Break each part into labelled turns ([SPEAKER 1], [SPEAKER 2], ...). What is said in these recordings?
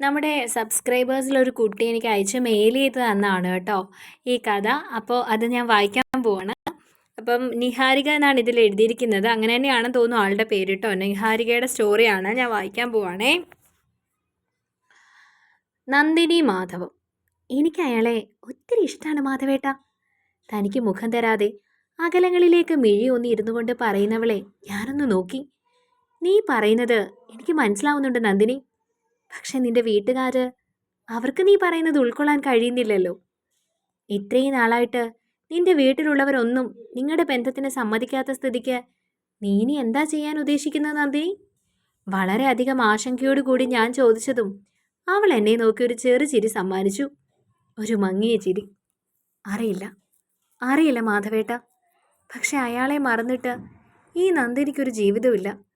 [SPEAKER 1] നമ്മുടെ സബ്സ്ക്രൈബേഴ്സിലൊരു കുട്ടി എനിക്ക് അയച്ച് മെയിൽ ചെയ്ത് തന്നാണ് കേട്ടോ. ഈ കഥ. അപ്പോൾ അത് ഞാൻ വായിക്കാൻ പോവാണ്. അപ്പം നിഹാരിക എന്നാണ് ഇതിൽ എഴുതിയിരിക്കുന്നത്. അങ്ങനെ തന്നെയാണെന്ന് തോന്നുന്നു ആളുടെ പേര് കേട്ടോ. നിഹാരികയുടെ സ്റ്റോറിയാണ് ഞാൻ വായിക്കാൻ പോവാണേ. നന്ദിനി മാധവം. എനിക്ക് അയാളെ ഒത്തിരി ഇഷ്ടമാണ് മാധവേട്ട. തനിക്ക് മുഖം തരാതെ അകലങ്ങളിലേക്ക് മിഴി ഒന്നി ഇരുന്നു കൊണ്ട് പറയുന്നവളെ ഞാനൊന്ന് നോക്കി. നീ പറയുന്നത് എനിക്ക് മനസ്സിലാവുന്നുണ്ട് നന്ദിനി. പക്ഷെ നിന്റെ വീട്ടുകാര് അവർക്ക് നീ പറയുന്നത് ഉൾക്കൊള്ളാൻ കഴിയുന്നില്ലല്ലോ. ഇത്രയും നാളായിട്ട് നിന്റെ വീട്ടിലുള്ളവരൊന്നും നിങ്ങളുടെ ബന്ധത്തിന് സമ്മതിക്കാത്ത സ്ഥിതിക്ക് നീ ഇനി എന്താ ചെയ്യാൻ ഉദ്ദേശിക്കുന്നത് നന്ദിനി വളരെയധികം ആശങ്കയോടുകൂടി ഞാൻ ചോദിച്ചതും അവൾ എന്നെ നോക്കി ഒരു ചെറു ചിരി സമ്മാനിച്ചു. ഒരു മങ്ങിയ ചിരി. അറിയില്ല. അറിയില്ല മാധവേട്ട. പക്ഷെ അയാളെ മറന്നിട്ട് ഈ നന്ദിനിക്കൊരു ജീവിതമില്ല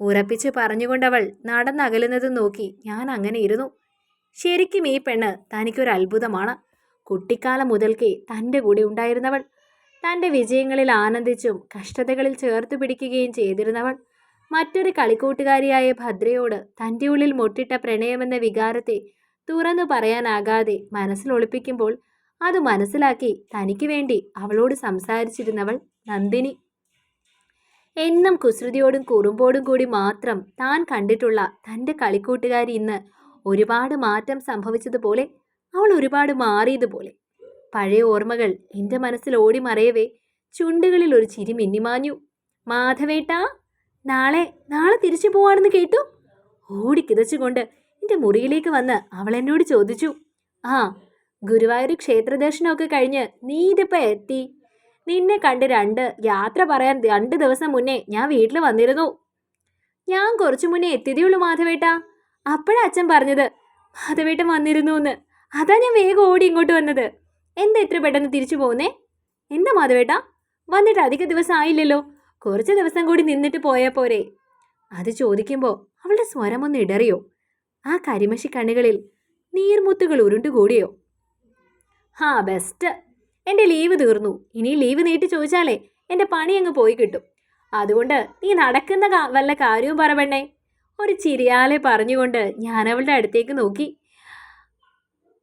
[SPEAKER 1] ഉറപ്പിച്ച് പറഞ്ഞുകൊണ്ടവൾ നടന്നകലുന്നത് നോക്കി ഞാൻ അങ്ങനെ ഇരുന്നു. ശരിക്കും ഈ പെണ്ണ് തനിക്കൊരു അത്ഭുതമാണ്. കുട്ടിക്കാലം മുതൽക്കേ തന്റെ കൂടെ ഉണ്ടായിരുന്നവൾ. തന്റെ വിജയങ്ങളിൽ ആനന്ദിച്ചും കഷ്ടതകളിൽ ചേർത്ത് പിടിക്കുകയും ചെയ്തിരുന്നവൾ. മറ്റൊരു കളിക്കൂട്ടുകാരിയായ ഭദ്രയോട് തന്റെ ഉള്ളിൽ മുട്ടിട്ട പ്രണയമെന്ന വികാരത്തെ തുറന്നു പറയാനാകാതെ മനസ്സിലൊളിപ്പിക്കുമ്പോൾ അത് മനസ്സിലാക്കി തനിക്ക് വേണ്ടി അവളോട് സംസാരിച്ചിരുന്നവൾ നന്ദിനി. എന്നും കുസൃതിയോടും കുറുമ്പോടും കൂടി മാത്രം താൻ കണ്ടിട്ടുള്ള തന്റെ കളിക്കൂട്ടുകാരി ഇന്ന് ഒരുപാട് മാറ്റം സംഭവിച്ചതുപോലെ അവൾ ഒരുപാട് മാറിയതുപോലെ. പഴയ ഓർമ്മകൾ എന്റെ മനസ്സിൽ ഓടി മറയവേ. ചുണ്ടുകളിൽ ഒരു ചിരി മിന്നിമാഞ്ഞു. മാധവേട്ടാ നാളെ നാളെ തിരിച്ചു പോവാണെന്ന് കേട്ടു? ഓടി ഓടിക്കിതച്ചുകൊണ്ട് എന്റെ മുറിയിലേക്ക് വന്ന് അവൾ എന്നോട് ചോദിച്ചു. ആ ഗുരുവായൂർ ക്ഷേത്രദർശനമൊക്കെ കഴിഞ്ഞ് നീ ഇതിപ്പോൾ എത്തി? നിന്നെ കണ്ട് രണ്ട് യാത്ര പറയാൻ രണ്ട് ദിവസം മുന്നേ ഞാൻ വീട്ടിൽ വന്നിരുന്നു. ഞാൻ കുറച്ചു മുന്നേ എത്തിയതേ ഉള്ളൂ മാധവേട്ട. അപ്പോഴാ അച്ഛൻ പറഞ്ഞത് മാധവേട്ടൻ വന്നിരുന്നു എന്ന് അതാ ഞാൻ വേഗം ഓടി ഇങ്ങോട്ട് വന്നത്. എന്താ ഇത്ര പെട്ടെന്ന് തിരിച്ചു പോകുന്നേ എന്താ മാധവേട്ട? വന്നിട്ട് അധിക ദിവസം ആയില്ലല്ലോ. കുറച്ച് ദിവസം കൂടി നിന്നിട്ട് പോയാൽ പോരെ. അത് ചോദിക്കുമ്പോൾ അവളുടെ സ്വരമൊന്ന് ഇടറിയോ? ആ കരിമഷി കണ്ണുകളിൽ നീർമുത്തുകൾ ഉരുണ്ടുകൂടിയോ? ഹാ ബെസ്റ്റ് എന്റെ ലീവ് തീർന്നു. ഇനി ലീവ് നീട്ടി ചോദിച്ചാലേ എന്റെ പണി അങ്ങ് പോയി കിട്ടും. അതുകൊണ്ട് നീ നടക്കുന്ന വല്ല കാര്യവും പറവണ്ണേ ഒരു ചിരിയാലെ പറഞ്ഞുകൊണ്ട് ഞാൻ അവളുടെ അടുത്തേക്ക് നോക്കി.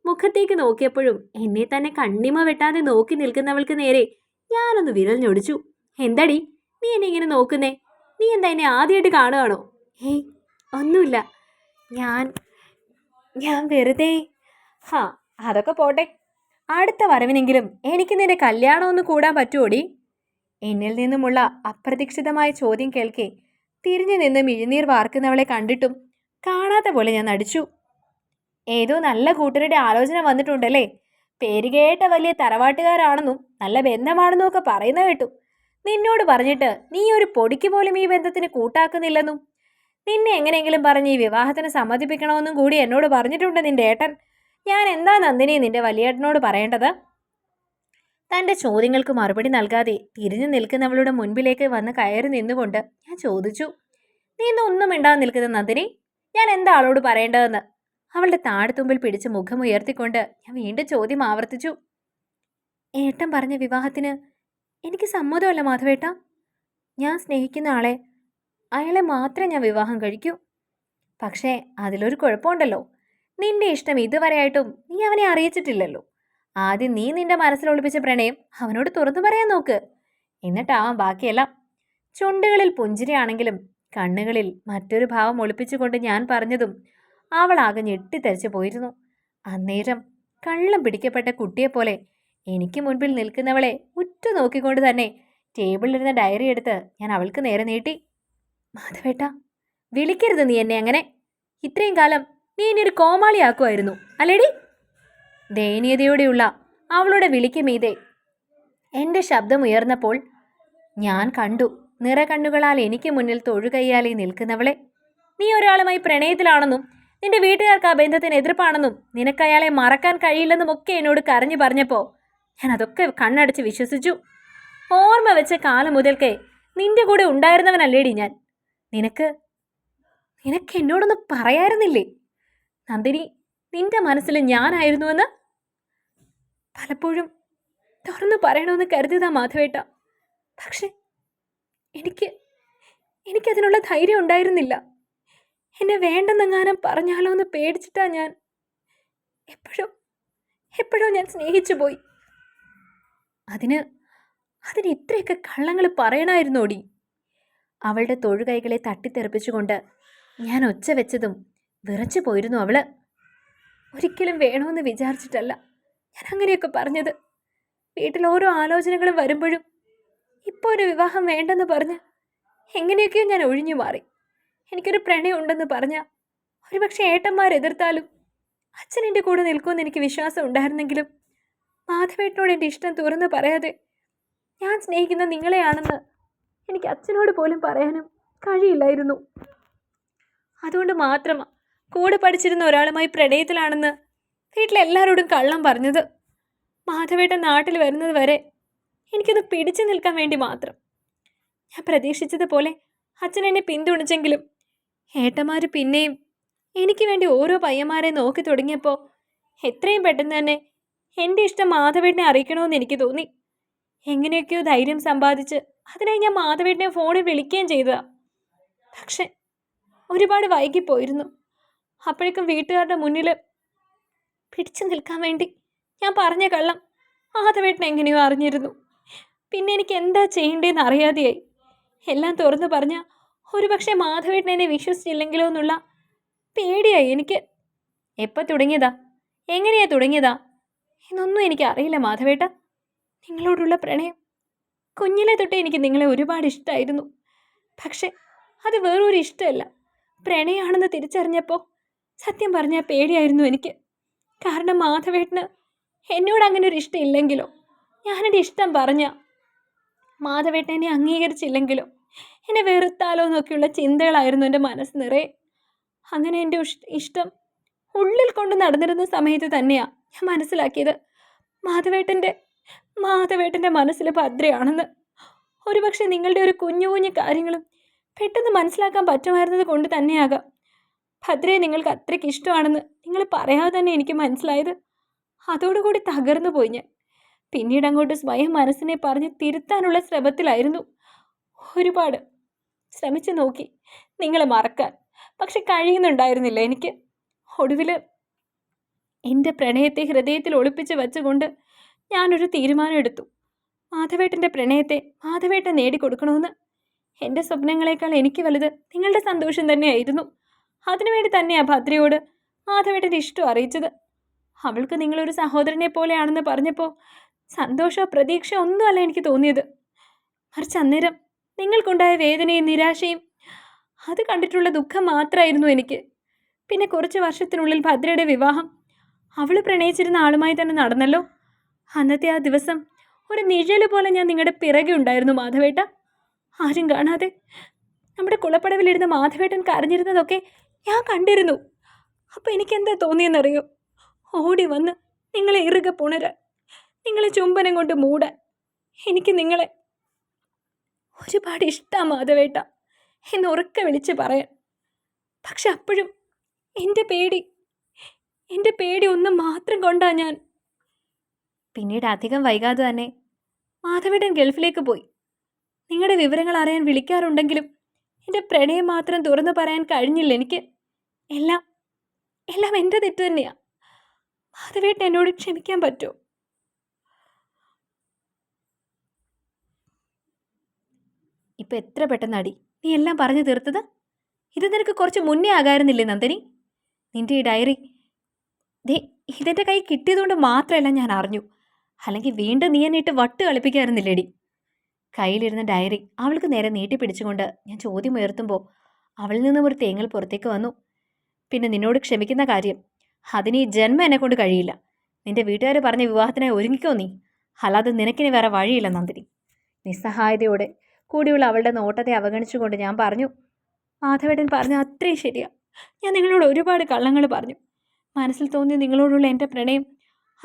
[SPEAKER 1] മുഖത്തേക്ക് നോക്കിയപ്പോഴും എന്നെ തന്നെ കണ്ണിമ വെട്ടാതെ നോക്കി നിൽക്കുന്നവൾക്ക് നേരെ ഞാനൊന്ന് വിരൽ ഞൊടിച്ചു എന്തടി? നീ എന്നെ ഇങ്ങനെ നോക്കുന്നേ? നീ എന്താ എന്നെ ആദ്യമായിട്ട് കാണുകയാണോ ഏയ് ഒന്നുമില്ല. ഞാൻ ഞാൻ വെറുതെ. ഹാ അതൊക്കെ പോട്ടെ. അടുത്ത വരവിനെങ്കിലും എനിക്ക് നിന്റെ കല്യാണം ഒന്ന് കൂടാൻ പറ്റുമോടി എന്നിൽ നിന്നുമുള്ള അപ്രതീക്ഷിതമായ ചോദ്യം കേൾക്കെ തിരിഞ്ഞു നിന്ന് മിഴിനീർ വാർക്കുന്നവളെ കണ്ടിട്ടും കാണാത്ത പോലെ ഞാൻ നടിച്ചു. ഏതോ നല്ല കൂട്ടരുടെ ആലോചന വന്നിട്ടുണ്ടല്ലേ? പേരുകേട്ട വലിയ തറവാട്ടുകാരാണെന്നും നല്ല ബന്ധമാണെന്നും ഒക്കെ പറയുന്ന കേട്ടു. നിന്നോട് പറഞ്ഞിട്ട് നീ ഒരു പൊടിക്ക് പോലും ഈ ബന്ധത്തിന് കൂട്ടാക്കുന്നില്ലെന്നും. നിന്നെ എങ്ങനെയെങ്കിലും പറഞ്ഞ് ഈ വിവാഹത്തിന് സമ്മതിപ്പിക്കണമെന്നും കൂടി എന്നോട് പറഞ്ഞിട്ടുണ്ട് നിന്റെ ഏട്ടൻ. ഞാൻ എന്താ നന്ദിനി നിന്റെ വലിയേട്ടനോട് പറയേണ്ടത്? തന്റെ ചോദ്യങ്ങൾക്ക് മറുപടി നൽകാതെ തിരിഞ്ഞു നിൽക്കുന്നവളുടെ മുൻപിലേക്ക് വന്ന് കയറി നിന്നുകൊണ്ട് ഞാൻ ചോദിച്ചു നീ ഇന്ന് ഒന്നും മിണ്ടാതെ നിൽക്കുന്ന നന്ദിനി? ഞാൻ എന്താ ആളോട് പറയേണ്ടതെന്ന്? അവളുടെ താഴത്തുമ്പിൽ പിടിച്ച് മുഖം ഉയർത്തിക്കൊണ്ട് ഞാൻ വീണ്ടും ചോദ്യം ആവർത്തിച്ചു ഏട്ടൻ പറഞ്ഞ വിവാഹത്തിന് എനിക്ക് സമ്മതമല്ല മാധവേട്ട. ഞാൻ സ്നേഹിക്കുന്ന ആളെ അയാളെ മാത്രമേ ഞാൻ വിവാഹം കഴിക്കൂ. പക്ഷേ അതിലൊരു കുഴപ്പമുണ്ടല്ലോ. നിന്റെ ഇഷ്ടം ഇതുവരെയായിട്ടും നീ അവനെ അറിയിച്ചിട്ടില്ലല്ലോ. ആദ്യം നീ നിന്റെ മനസ്സിൽ ഒളിപ്പിച്ച പ്രണയം അവനോട് തുറന്നു പറയാൻ നോക്ക്. എന്നിട്ടാവാം ബാക്കിയെല്ലാം. ചുണ്ടുകളിൽ പുഞ്ചിരിയാണെങ്കിലും കണ്ണുകളിൽ മറ്റൊരു ഭാവം ഒളിപ്പിച്ചുകൊണ്ട് ഞാൻ പറഞ്ഞതും അവൾ ആകെ ഞെട്ടിത്തെറിച്ചു പോയിരുന്നു. അന്നേരം കള്ളം പിടിക്കപ്പെട്ട കുട്ടിയെപ്പോലെ എനിക്ക് മുൻപിൽ നിൽക്കുന്നവളെ ഉറ്റു നോക്കിക്കൊണ്ട് തന്നെ ടേബിളിലിരുന്ന ഡയറി എടുത്ത് ഞാൻ അവൾക്ക് നേരെ നീട്ടി. മാധവേട്ട വിളിക്കരുത് നീ എന്നെ അങ്ങനെ. ഇത്രയും കാലം നീ എന്നെ ഒരു കോമാളിയാക്കുമായിരുന്നു അല്ലേടി? ദയനീയതയോടെയുള്ള അവളുടെ വിളിക്ക് മീതെ എന്റെ ശബ്ദം ഉയർന്നപ്പോൾ ഞാൻ കണ്ടു നിറകണ്ണുകളാൽ എനിക്ക് മുന്നിൽ തൊഴുകയ്യാലെ നിൽക്കുന്നവളെ. നീ ഒരാളുമായി പ്രണയത്തിലാണെന്നും നിന്റെ വീട്ടുകാർക്ക് ആ ബന്ധത്തിന് എതിർപ്പാണെന്നും നിനക്ക് അയാളെ മറക്കാൻ കഴിയില്ലെന്നും ഒക്കെ എന്നോട് കരഞ്ഞു പറഞ്ഞപ്പോൾ ഞാൻ അതൊക്കെ കണ്ണടച്ച് വിശ്വസിച്ചു. ഓർമ്മ വെച്ച കാലം മുതൽക്കേ നിന്റെ കൂടെ ഉണ്ടായിരുന്നവനല്ലേടി ഞാൻ. നിനക്ക് നിനക്ക് എന്നോടൊന്ന് പറയായിരുന്നില്ലേ നന്ദിനി നിന്റെ മനസ്സിൽ ഞാനായിരുന്നുവെന്ന്? പലപ്പോഴും തുറന്നു പറയണമെന്ന് കരുതിയതാ മാധവേട്ട. പക്ഷെ എനിക്ക് എനിക്കതിനുള്ള ധൈര്യം ഉണ്ടായിരുന്നില്ല. എന്നെ വേണ്ടെന്നെങ്ങാനും പറഞ്ഞാലോ എന്ന് പേടിച്ചിട്ടാ ഞാൻ. എപ്പോഴും എപ്പോഴും ഞാൻ സ്നേഹിച്ചു പോയി അതിന് അതിന് ഇത്രയൊക്കെ കള്ളങ്ങൾ പറയണമായിരുന്നോടി അവളുടെ തൊഴുകൈകളെ തട്ടിത്തെറിപ്പിച്ചുകൊണ്ട് ഞാൻ ഒച്ച വെച്ചതും വിറച്ചു പോയിരുന്നു അവൾ. ഒരിക്കലും വേണമെന്ന് വിചാരിച്ചിട്ടല്ല. ഞാൻ അങ്ങനെയൊക്കെ പറഞ്ഞത്. വീട്ടിൽ ഓരോ ആലോചനകളും വരുമ്പോഴും ഇപ്പോൾ ഒരു വിവാഹം വേണ്ടെന്ന് പറഞ്ഞ് എങ്ങനെയൊക്കെയോ ഞാൻ ഒഴിഞ്ഞു മാറി. എനിക്കൊരു പ്രണയം ഉണ്ടെന്ന് പറഞ്ഞ ഒരുപക്ഷെ ഏട്ടന്മാർ എതിർത്താലും അച്ഛൻ എന്റെ കൂടെ നിൽക്കുമെന്ന് എനിക്ക് വിശ്വാസം ഉണ്ടായിരുന്നെങ്കിലും മാധവേട്ടനോട് എന്റെ ഇഷ്ടം തുറന്ന് പറയാതെ ഞാൻ സ്നേഹിക്കുന്ന നിങ്ങളെയാണെന്ന് എനിക്ക് അച്ഛനോട് പോലും പറയാനും കഴിയില്ലായിരുന്നു. അതുകൊണ്ട് മാത്രമാണ് കൂടെ പഠിച്ചിരുന്ന ഒരാളുമായി പ്രണയത്തിലാണെന്ന് വീട്ടിലെല്ലാവരോടും കള്ളം പറഞ്ഞത് മാധവേട്ട നാട്ടിൽ വരുന്നത് വരെ എനിക്കൊന്ന് പിടിച്ചു നിൽക്കാൻ വേണ്ടി മാത്രം. ഞാൻ പ്രതീക്ഷിച്ചതുപോലെ അച്ഛൻ എന്നെ പിന്തുണച്ചെങ്കിലും ഏട്ടന്മാർ പിന്നെയും എനിക്ക് വേണ്ടി ഓരോ പയ്യന്മാരെ നോക്കി തുടങ്ങിയപ്പോൾ എത്രയും പെട്ടെന്ന് തന്നെ എന്റെ ഇഷ്ടം മാധവേട്ടനെ അറിയിക്കണമെന്ന് എനിക്ക് തോന്നി. എങ്ങനെയൊക്കെയോ ധൈര്യം സമ്പാദിച്ച് അതിനായി ഞാൻ മാധവേട്ടനെ ഫോണിൽ വിളിക്കുകയും ചെയ്തതാ. പക്ഷെ ഒരുപാട് വൈകിപ്പോയിരുന്നു. അപ്പോഴേക്കും വീട്ടുകാരുടെ മുന്നിൽ പിടിച്ചു നിൽക്കാൻ വേണ്ടി ഞാൻ പറഞ്ഞ കള്ളം ആദവേട്ടൻ എങ്ങനെയോ അറിഞ്ഞിരുന്നു. പിന്നെ എനിക്ക് എന്താ ചെയ്യേണ്ടതെന്ന് അറിയാതെയായി. എല്ലാം തുറന്നു പറഞ്ഞ ഒരുപക്ഷെ മാധവേട്ടൻ എന്നെ വിശ്വസിച്ചില്ലെങ്കിലോ എന്നുള്ള പേടിയായി എനിക്ക്. എപ്പോൾ തുടങ്ങിയതാ? എങ്ങനെയാ തുടങ്ങിയതാ? എന്നൊന്നും എനിക്ക് അറിയില്ല മാധവേട്ട. നിങ്ങളോടുള്ള പ്രണയം കുഞ്ഞിലെ തൊട്ടേ എനിക്ക് നിങ്ങളെ ഒരുപാട് ഇഷ്ടമായിരുന്നു പക്ഷേ അത് വേറൊരു ഇഷ്ടമല്ല. പ്രണയമാണെന്ന് തിരിച്ചറിഞ്ഞപ്പോൾ സത്യം പറഞ്ഞാൽ പേടിയായിരുന്നു എനിക്ക്. കാരണം മാധവേട്ടന് എന്നോട് അങ്ങനെ ഒരു ഇഷ്ടം ഇല്ലെങ്കിലോ ഞാനെന്റെ ഇഷ്ടം പറഞ്ഞ മാധവേട്ടൻ എന്നെ അംഗീകരിച്ചില്ലെങ്കിലോ? എന്നെ വെറുത്താലോ എന്നൊക്കെയുള്ള ചിന്തകളായിരുന്നു എന്റെ മനസ്സ് നിറയെ. അങ്ങനെ എന്റെ ഇഷ്ടം ഉള്ളിൽ കൊണ്ട് നടന്നിരുന്ന സമയത്ത് തന്നെയാണ് ഞാൻ മനസ്സിലാക്കിയത്. മാധവേട്ടന്റെ മാധവേട്ടന്റെ മനസ്സിൽ ഭദ്രയാണെന്ന്. ഒരുപക്ഷെ നിങ്ങളുടെ ഒരു കുഞ്ഞു കുഞ്ഞു കാര്യങ്ങളും പെട്ടെന്ന് മനസ്സിലാക്കാൻ പറ്റുമായിരുന്നത് കൊണ്ട് തന്നെയാകാം. ഭദ്രയെ നിങ്ങൾക്ക് അത്രയ്ക്ക് ഇഷ്ടമാണെന്ന് നിങ്ങൾ പറയാതെ തന്നെ എനിക്ക് മനസ്സിലായത്. അതോടുകൂടി തകർന്നു പോയി ഞാൻ. പിന്നീട് അങ്ങോട്ട് സ്വയം മനസ്സിനെ പറഞ്ഞ് തിരുത്താനുള്ള ശ്രമത്തിലായിരുന്നു ഒരുപാട്. ശ്രമിച്ചു നോക്കി. നിങ്ങളെ മറക്കാൻ. പക്ഷെ കഴിയുന്നുണ്ടായിരുന്നില്ല എനിക്ക്. ഒടുവിൽ എന്റെ പ്രണയത്തെ ഹൃദയത്തിൽ ഒളിപ്പിച്ച് വെച്ചുകൊണ്ട് ഞാനൊരു തീരുമാനം എടുത്തു. മാധവേട്ടന്റെ പ്രണയത്തെ മാധവേട്ടൻ നേടിക്കൊടുക്കണമെന്ന്. എന്റെ സ്വപ്നങ്ങളെക്കാൾ എനിക്ക് വലുത് നിങ്ങളുടെ സന്തോഷം തന്നെയായിരുന്നു. അതിനുവേണ്ടി തന്നെയാണ് ഭദ്രയോട് മാധവേട്ടന്റെ ഇഷ്ടം അറിയിച്ചത്. അവൾക്ക് നിങ്ങളൊരു സഹോദരനെ പോലെയാണെന്ന് പറഞ്ഞപ്പോൾ സന്തോഷമോ പ്രതീക്ഷയോ ഒന്നുമല്ല എനിക്ക് തോന്നിയത്. മറിച്ച് അന്നേരം നിങ്ങൾക്കുണ്ടായ വേദനയും നിരാശയും അത് കണ്ടിട്ടുള്ള ദുഃഖം മാത്രമായിരുന്നു എനിക്ക്. പിന്നെ കുറച്ച് വർഷത്തിനുള്ളിൽ ഭദ്രയുടെ വിവാഹം അവൾ പ്രണയിച്ചിരുന്ന ആളുമായി തന്നെ നടന്നല്ലോ. അന്നത്തെ ആ ദിവസം ഒരു നിഴൽ പോലെ ഞാൻ നിങ്ങളുടെ പിറകെ ഉണ്ടായിരുന്നു മാധവേട്ട. ആരും കാണാതെ നമ്മുടെ കുളപ്പടവിലിരുന്ന മാധവേട്ടൻ കരഞ്ഞിരുന്നതൊക്കെ ഞാൻ കണ്ടിരുന്നു. അപ്പോൾ എനിക്കെന്താ തോന്നിയെന്നറിയോ? ഓടി വന്ന് നിങ്ങളെ ഇറുകെ പുണരാൻ നിങ്ങളെ ചുംബനം കൊണ്ട് മൂടാൻ എനിക്ക് നിങ്ങളെ ഒരുപാട് ഇഷ്ടമാണ് മാധവേട്ട എന്ന് ഉറക്കെ വിളിച്ച് പറയാൻ. പക്ഷെ അപ്പോഴും എന്റെ പേടി എന്റെ പേടി ഒന്ന് മാത്രം കൊണ്ടാ ഞാൻ. പിന്നീട് അധികം വൈകാതെ തന്നെ മാധവേട്ടൻ ഗൾഫിലേക്ക് പോയി. നിങ്ങളുടെ വിവരങ്ങൾ അറിയാൻ വിളിക്കാറുണ്ടെങ്കിലും എന്റെ പ്രണയം മാത്രം തുറന്നു പറയാൻ കഴിഞ്ഞില്ല എനിക്ക്. എല്ലാം എല്ലാം എന്റെ തെറ്റ് തന്നെയാണ് മാധവേട്ടൻ എന്നോട് ക്ഷമിക്കാൻ പറ്റുമോ ഇപ്പം എത്ര പെട്ടെന്നാടി നീ എല്ലാം പറഞ്ഞു തീർത്തത്? ഇത് നിനക്ക് കുറച്ച് മുന്നേ ആകായിരുന്നില്ലേ നന്ദിനി? നിന്റെ ഈ ഡയറി ഇതെന്റെ കൈ കിട്ടിയതുകൊണ്ട് മാത്രമല്ല ഞാൻ അറിഞ്ഞു. അല്ലെങ്കിൽ വീണ്ടും നീ എന്നെ ഇട്ട് വട്ട് കളിപ്പിക്കായിരുന്നില്ലേടി കയ്യിലിരുന്ന ഡയറി അവൾക്ക് നേരെ നീട്ടിപ്പിടിച്ചുകൊണ്ട് ഞാൻ ചോദ്യം ഉയർത്തുമ്പോൾ അവളിൽ നിന്നും ഒരു തേങ്ങൽ പുറത്തേക്ക് വന്നു. പിന്നെ നിന്നോട് ക്ഷമിക്കുന്ന കാര്യം. അതിന് ഈ ജന്മം എന്നെ കൊണ്ട് കഴിയില്ല. നിന്റെ വീട്ടുകാർ പറഞ്ഞ വിവാഹത്തിനായി ഒരുങ്ങിക്കോ നീ. അല്ലാതെ നിനക്കിനി വേറെ വഴിയില്ല നന്ദിനി. നിസ്സഹായതയോടെ കൂടിയുള്ള അവളുടെ നോട്ടത്തെ അവഗണിച്ചുകൊണ്ട് ഞാൻ പറഞ്ഞു മാധവേട്ടൻ പറഞ്ഞ അത്രയും ശരിയാ. ഞാൻ നിങ്ങളോട് ഒരുപാട് കള്ളങ്ങൾ പറഞ്ഞു. മനസ്സിൽ തോന്നിയ നിങ്ങളോടുള്ള എന്റെ പ്രണയം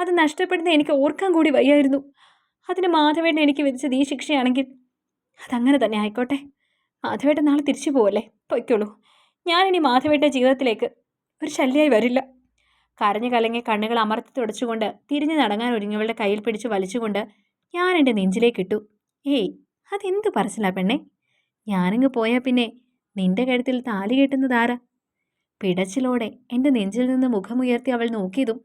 [SPEAKER 1] അത് നഷ്ടപ്പെടുന്ന എനിക്ക് ഓർക്കാൻ കൂടി വയ്യായിരുന്നു. അതിന് മാധവേട്ടൻ എനിക്ക് വിധിച്ചത് ഈ ശിക്ഷയാണെങ്കിൽ അതങ്ങനെ തന്നെ ആയിക്കോട്ടെ. മാധവേട്ടൻ നാളെ തിരിച്ചു പോവല്ലേ? പൊയ്ക്കോളൂ. ഞാനിനി മാധവേട്ട ജീവിതത്തിലേക്ക് ഒരു ശല്യമായി വരില്ല. കരഞ്ഞു കലങ്ങിയ കണ്ണുകൾ അമർത്തി തുടച്ചുകൊണ്ട് തിരിഞ്ഞു നടങ്ങാൻ ഒരുങ്ങിയവളുടെ കയ്യിൽ പിടിച്ച് വലിച്ചുകൊണ്ട് ഞാൻ എന്റെ നെഞ്ചിലേക്ക് ഇട്ടു. ഏയ് അതെന്ത് പറച്ചില്ല പെണ്ണെ? ഞാനങ്ങ് പോയാൽ പിന്നെ നിന്റെ കഴുത്തിൽ താലി കെട്ടുന്നതാരാ പിടച്ചിലോടെ എന്റെ നെഞ്ചിൽ നിന്ന് മുഖമുയർത്തി അവൾ നോക്കിയതും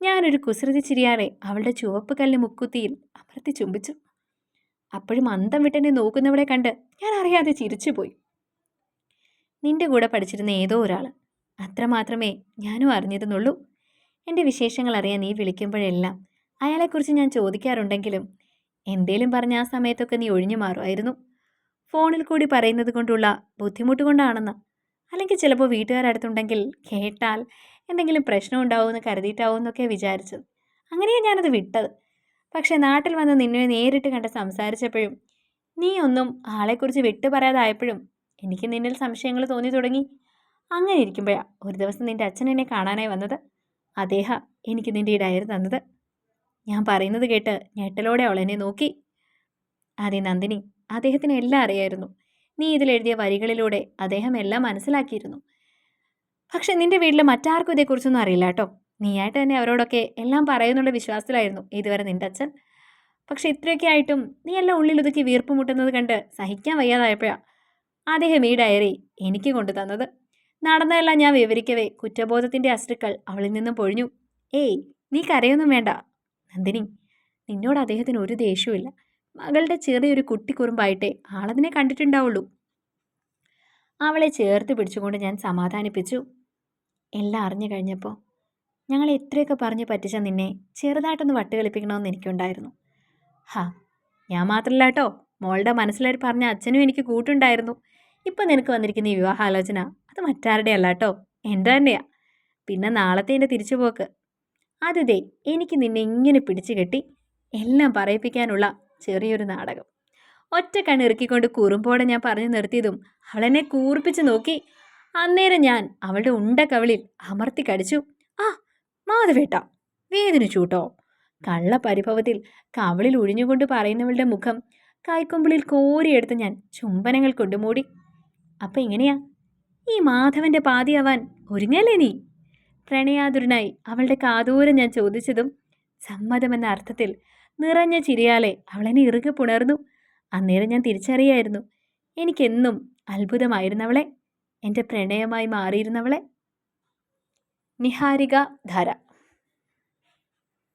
[SPEAKER 1] ഞാനൊരു കുസൃതി ചിരിയാറെ അവളുടെ ചുവപ്പ് കല്ല് മുക്കുത്തിയിൽ അമർത്തി ചുംബിച്ചു. അപ്പോഴും അന്തം വിട്ടെന്നെ നോക്കുന്നവളെ കണ്ട് ഞാൻ അറിയാതെ ചിരിച്ചുപോയി. നിന്റെ കൂടെ പഠിച്ചിരുന്ന ഏതോ ഒരാൾ അത്രമാത്രമേ ഞാനും അറിഞ്ഞിരുന്നുള്ളൂ. എന്റെ വിശേഷങ്ങൾ അറിയാൻ നീ വിളിക്കുമ്പോഴെല്ലാം അയാളെക്കുറിച്ച് ഞാൻ ചോദിക്കാറുണ്ടെങ്കിലും എന്തേലും പറഞ്ഞ ആ സമയത്തൊക്കെ നീ ഒഴിഞ്ഞു മാറുമായിരുന്നു. ഫോണിൽ കൂടി പറയുന്നത് കൊണ്ടുള്ള ബുദ്ധിമുട്ട് കൊണ്ടാണെന്ന്. അല്ലെങ്കിൽ ചിലപ്പോൾ വീട്ടുകാരടുത്തുണ്ടെങ്കിൽ കേട്ടാൽ എന്തെങ്കിലും പ്രശ്നം ഉണ്ടാവുമെന്ന് കരുതിയിട്ടാവുമെന്നൊക്കെ വിചാരിച്ചത് അങ്ങനെയാണ് ഞാനത് വിട്ടത്. പക്ഷേ നാട്ടിൽ വന്ന് നിന്നെ നേരിട്ട് കണ്ട് സംസാരിച്ചപ്പോഴും നീ ഒന്നും ആളെക്കുറിച്ച് വിട്ടു പറയാതായപ്പോഴും എനിക്ക് നിന്നിൽ സംശയങ്ങൾ തോന്നി തുടങ്ങി. അങ്ങനെ ഇരിക്കുമ്പോഴാണ് ഒരു ദിവസം നിന്റെ അച്ഛൻ എന്നെ കാണാനായി വന്നത്. അദ്ദേഹം എനിക്ക് നിന്റെ ഈ ഡയറി തന്നത്. ഞാൻ പറയുന്നത് കേട്ട് ഞെട്ടലോടെ അവൾ എന്നെ നോക്കി. അതെ നന്ദിനി അദ്ദേഹത്തിന് എല്ലാം അറിയായിരുന്നു. നീ ഇതിലെഴുതിയ വരികളിലൂടെ അദ്ദേഹം എല്ലാം മനസ്സിലാക്കിയിരുന്നു. പക്ഷെ നിന്റെ വീട്ടിൽ മറ്റാർക്കും ഇതേക്കുറിച്ചൊന്നും അറിയില്ല കേട്ടോ. നീയായിട്ട് തന്നെ അവരോടൊക്കെ എല്ലാം പറയുന്നുള്ള വിശ്വാസത്തിലായിരുന്നു ഇതുവരെ നിന്റെ അച്ഛൻ. പക്ഷെ ഇത്രയൊക്കെ ആയിട്ടും നീ എല്ലാം ഉള്ളിലൊതുക്കി വീർപ്പ് മുട്ടുന്നത് കണ്ട് സഹിക്കാൻ വയ്യാതായപ്പോഴാണ് അദ്ദേഹം ഈ ഡയറി എനിക്ക് കൊണ്ടു തന്നത് നടന്നതെല്ലാം ഞാൻ വിവരിക്കവേ. കുറ്റബോധത്തിന്റെ അശ്രുക്കൾ അവളിൽ നിന്നും പൊഴിഞ്ഞു. ഏയ് നീ കരയൊന്നും വേണ്ട. നന്ദിനി നിന്നോട് അദ്ദേഹത്തിന് ഒരു ദേഷ്യവുമില്ല. മകളുടെ ചെറിയൊരു കുട്ടിക്കുറുമ്പായിട്ടേ ആളതിനെ കണ്ടിട്ടുണ്ടാവുള്ളൂ. അവളെ ചേർത്ത് പിടിച്ചുകൊണ്ട് ഞാൻ സമാധാനിപ്പിച്ചു. എല്ലാം അറിഞ്ഞു കഴിഞ്ഞപ്പോൾ ഞങ്ങൾ എത്രയൊക്കെ പറഞ്ഞു പറ്റിച്ച നിന്നെ ചെറുതായിട്ടൊന്ന് വട്ടുകളിപ്പിക്കണമെന്ന് എനിക്കുണ്ടായിരുന്നു. ഹാ ഞാൻ മാത്രമല്ല കേട്ടോ. മോളുടെ മനസ്സിലായി പറഞ്ഞ അച്ഛനും എനിക്ക് കൂട്ടുണ്ടായിരുന്നു. ഇപ്പം നിനക്ക് വന്നിരിക്കുന്ന ഈ വിവാഹാലോചന അത് മറ്റാരുടെ അല്ല കേട്ടോ. എന്റെ തന്നെയാ. പിന്നെ നാളത്തെ എന്റെ തിരിച്ചുപോക്ക്. അതിതേ എനിക്ക് നിന്നെ ഇങ്ങനെ പിടിച്ചു കെട്ടി എല്ലാം പറയിപ്പിക്കാനുള്ള ചെറിയൊരു നാടകം. ഒറ്റ കണ്ണിറുക്കിക്കൊണ്ട് കുറുമ്പോടെ ഞാൻ പറഞ്ഞു നിർത്തിയതും അവളെന്നെ കൂർപ്പിച്ച് നോക്കി. അന്നേരം ഞാൻ അവളുടെ ഉണ്ട കവളിൽ അമർത്തി കടിച്ചു. ആ മാധവേട്ട വേദനിച്ചു കള്ള പരിഭവത്തിൽ കവളിൽ ഒഴിഞ്ഞുകൊണ്ട് പറയുന്നവളുടെ മുഖം കൈക്കൊമ്പിളിൽ കോരിയെടുത്ത് ഞാൻ ചുംബനങ്ങൾ കൊണ്ടുമൂടി. അപ്പം എങ്ങനെയാ? ഈ മാധവന്റെ പാതിയാവാൻ ഒരുങ്ങല്ലേ നീ? പ്രണയാതുരനായി അവളുടെ കാതൂരം ഞാൻ ചോദിച്ചതും സമ്മതമെന്ന അർത്ഥത്തിൽ നിറഞ്ഞ ചിരിയാലെ അവളെന്നെ ഇറുകെ പുണർന്നു. അന്നേരം ഞാൻ തിരിച്ചറിയായിരുന്നു എനിക്കെന്നും അത്ഭുതമായിരുന്നവളെ എന്റെ പ്രണയമായി മാറിയിരുന്നവളെ. നിഹാരിക ധാര